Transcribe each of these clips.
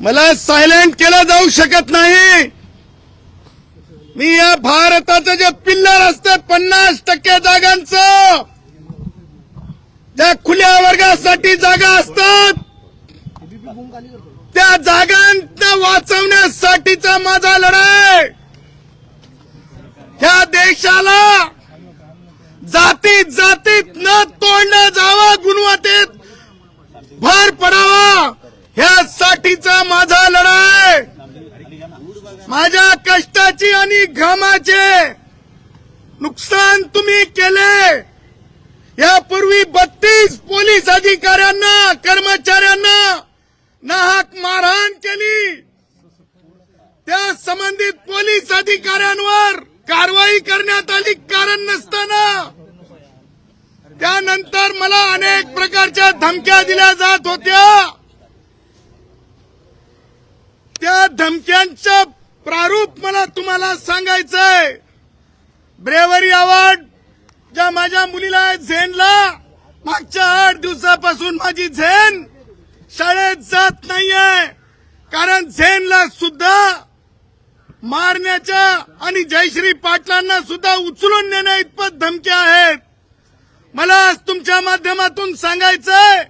मला सायलेंट केलं जाऊ शकत नाही. मी या भारताचं जे पिल्लर असतं पन्नास टक्के जागांचं त्या खुल्या वर्गासाठी जागा असतात त्या जागांना वाचवण्यासाठीचा माझा लढाई. ह्या देशाला जातीत जातीत न तोडलं जावं गुणवत्तेत भर पडावा. ह्यासाठीचा माझा लढाय. माझ्या कष्टाची आणि घामाचे नुकसान तुम्ही केले. यापूर्वी बत्तीस पोलीस अधिकाऱ्यांना कर्मचाऱ्यांना नाहक मारहाण केली. त्या संबंधित पोलीस अधिकाऱ्यांवर कारवाई करण्यात आली कारण नसताना. त्यानंतर मला अनेक प्रकारच्या धमक्या दिल्या जात होत्या. त्या धमक्यांचं प्रारूप मला तुम्हाला सांगायचंय. ब्रेवरी अवॉर्ड ज्या माझ्या मुलीला आहे झेनला मागच्या आठ दिवसापासून माझी झेन शाळेत जात नाहीये. कारण झेनला सुद्धा मारण्याच्या आणि जयश्री पाटलांना सुद्धा उचलून नेण्या इतपत धमक्या आहेत. मला आज तुमच्या माध्यमातून सांगायचंय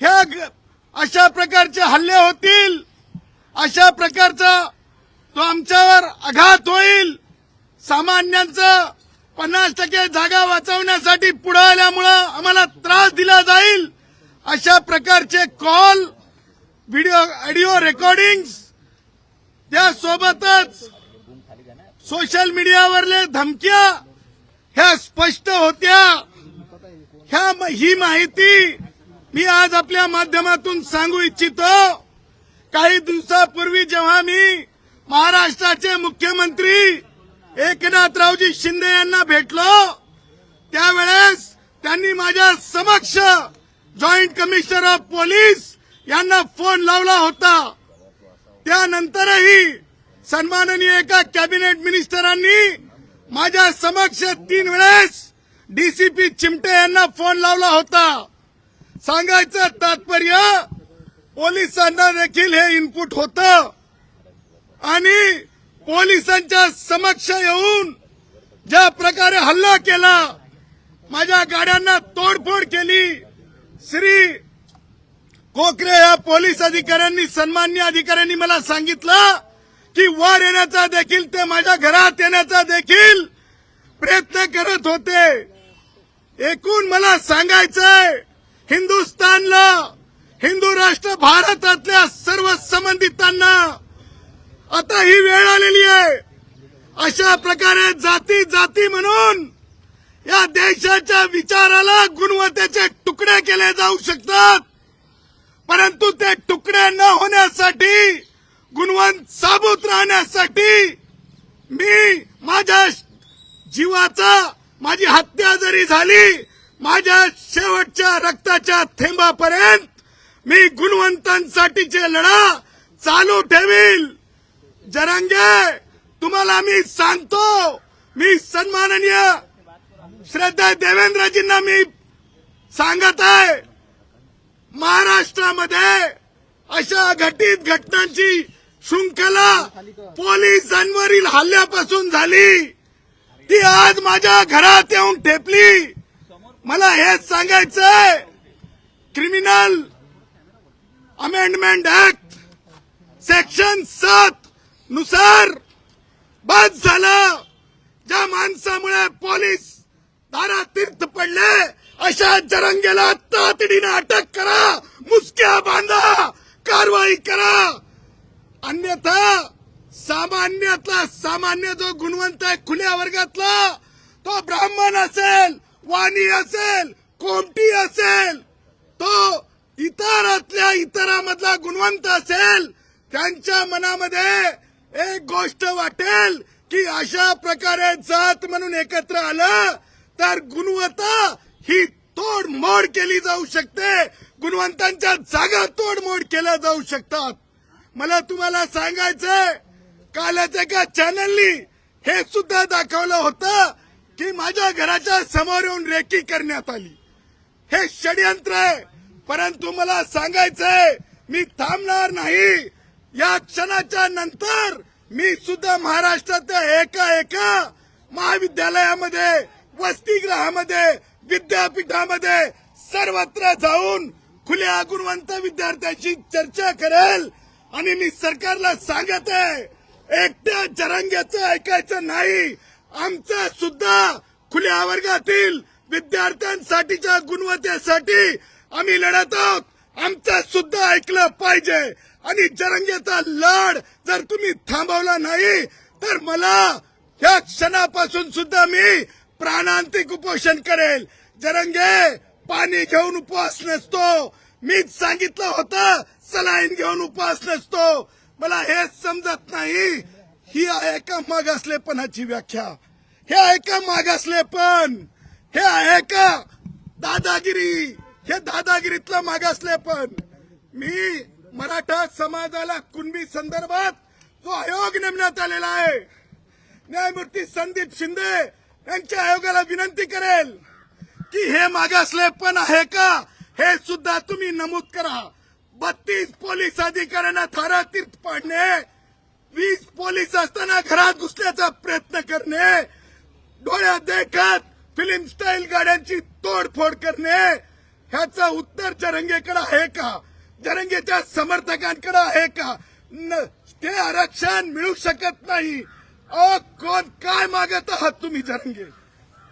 ह्या ग- अशा प्रकारचे हल्ले होतील. अशा प्रकारचा तो आमच्यावर आघात होईल. सामान्यांचं पन्नास टक्के जागा वाचवण्यासाठी पुढे आल्यामुळं आम्हाला त्रास दिला जाईल. अशा प्रकारचे कॉल व्हिडिओ ऑडिओ रेकॉर्डिंग्स त्यासोबतच सोशल मीडियावरले धमक्या ह्या स्पष्ट होत्या. ह्या ही माहिती मी आज आपल्या माध्यमातून सांगू इच्छितो काही दिवसापूर्वी जेव्हा मी महाराष्ट्राचे मुख्यमंत्री एकनाथरावजी शिंदे यांना भेटलो त्यावेळेस त्यांनी माझ्या समक्ष जॉईंट कमिशनर ऑफ पोलीस यांना फोन लावला होता. त्यानंतरही सन्माननीय एका कॅबिनेट मिनिस्टरांनी माझ्या समक्ष तीन वेळेस डीसीपी चिमटे यांना फोन लावला होता. सांगायचं तात्पर्य पोलिसांना देखील हे इनपुट होतं. आणि पोलिसांच्या समक्ष येऊन ज्या प्रकारे हल्ला केला माझ्या गाड्यांना तोडफोड केली श्री कोकरे या पोलीस अधिकाऱ्यांनी सन्मान्य अधिकाऱ्यांनी मला सांगितलं की वर येण्याचा देखील ते माझ्या घरात येण्याचा देखील प्रयत्न करत होते. एकूण मला सांगायचंय हिंदुस्थानला हिंदू राष्ट्र भारतातल्या सर्व संबंधितांना आता ही वेळ आलेली आहे. अशा प्रकारे जाती जाती म्हणून या देशाच्या विचाराला गुणवत्तेचे तुकडे केले जाऊ शकतात. परंतु ते तुकडे न होण्यासाठी गुणवंत साबूत राहण्यासाठी मी माझ्या जीवाचा माझी हत्या जरी झाली माझ्या शेवटच्या रक्ताच्या थेंबापर्यंत मी गुणवंतांसाठीचे लढा चालू ठेवील जरांगे तुम्हाला मी सांगतो मी सन्माननीय श्रद्धा देवेंद्रजींना मी सांगत आहे महाराष्ट्रामध्ये अशा घटित घटनांची शृंखला पोलिसांवरील हल्ल्यापासून झाली. ती आज माझ्या घरात येऊन ठेपली. मला हेच सांगायचंय. क्रिमिनल अमेंडमेंट ऍक्ट सेक्शन सात नुसार बाद झालं. ज्या माणसामुळे पोलीस दारा तीर्थ पडले अशा जरंगेला तातडीने अटक करा मुसक्या बांधा कारवाई करा. अन्यथा सामान्यातला सामान्य जो गुणवंत आहे खुल्या वर्गातला तो ब्राह्मण असेल. वाणी असेल कोमटी असेल तो इतरातल्या इतरामधला गुणवंत असेल त्यांच्या मनामध्ये एक गोष्ट वाटेल की अशा प्रकारे जात म्हणून एकत्र आलं तर गुणवत्ता ही तोडमोड केली जाऊ शकते. गुणवंतांच्या जागा तोडमोड केल्या जाऊ शकतात. मला तुम्हाला सांगायचंय कालच एका चॅनलनी हे सुद्धा दाखवलं होतं की माझ्या घराच्या समोर येऊन रेकी करण्यात आली. हे षडयंत्र आहे. परंतु मला सांगायचंय मी थांबणार नाही. या क्षणाच्या नंतर मी सुद्धा महाराष्ट्रातल्या एका एका महाविद्यालयामध्ये वसतिगृहामध्ये विद्यापीठामध्ये सर्वत्र जाऊन खुल्या गुणवंत विद्यार्थ्यांशी चर्चा करेल. आणि मी सरकारला सांगत आहे एकट्या जरांग्याचं ऐकायचं नाही. आमचा सुद्धा खुल्या वर्गातील विद्यार्थ्यांसाठीच्या गुणवत्तेसाठी आम्ही लढत आहोत. आमचं सुद्धा ऐकलं पाहिजे. आणि जरंगेचा लढ जर तुम्ही थांबवला नाही तर मला या क्षणापासून सुद्धा मी प्राणांतिक उपोषण करेल. जरंगे पाणी घेऊन उपवास नसतो. मीच सांगितलं होतं सलाईन घेऊन उपवास नसतो. मला हे समजत नाही. ही आहे का मागासलेपणाची व्याख्या. हे आहे का मागासलेपण. हे आहे का दादागिरी. हे दादागिरीतलं मागासलेपण. मी मराठा समाजाला कुणबी संदर्भात जो आयोग नेमण्यात आलेला आहे न्यायमूर्ती संदीप शिंदे यांच्या आयोगाला विनंती करेल की हे मागासलेपण आहे का हे सुद्धा तुम्ही नमूद करा. बत्तीस पोलीस अधिकाऱ्यांना थारा तीर्थ पाडणे वीस पोलीस असताना घरात घुसण्याचा प्रयत्न करणे डोळ्यात देखत फिल्म स्टाईल गाड्यांची तोडफोड करणे ह्याचं उत्तर जरंगेकडे आहे का? जरंगेच्या समर्थकांकडे आहे का? न- ते आरक्षण मिळू शकत नाही. अ कोण काय मागत आहात तुम्ही जरंगे?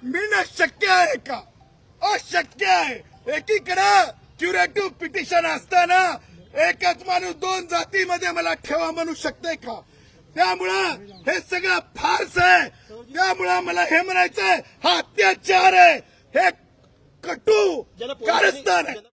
मिळणं शक्य आहे का? अशक्य आहे. एकीकडे क्युरेटिव्ह पिटिशन असताना एकच माणूस दोन जातीमध्ये मला ठेवा म्हणू शकते का? त्यामुळं हे सगळं फारस आहे. त्यामुळं मला हे म्हणायचंय हा अत्याचार आहे. हे कटू कारस्थान आहे.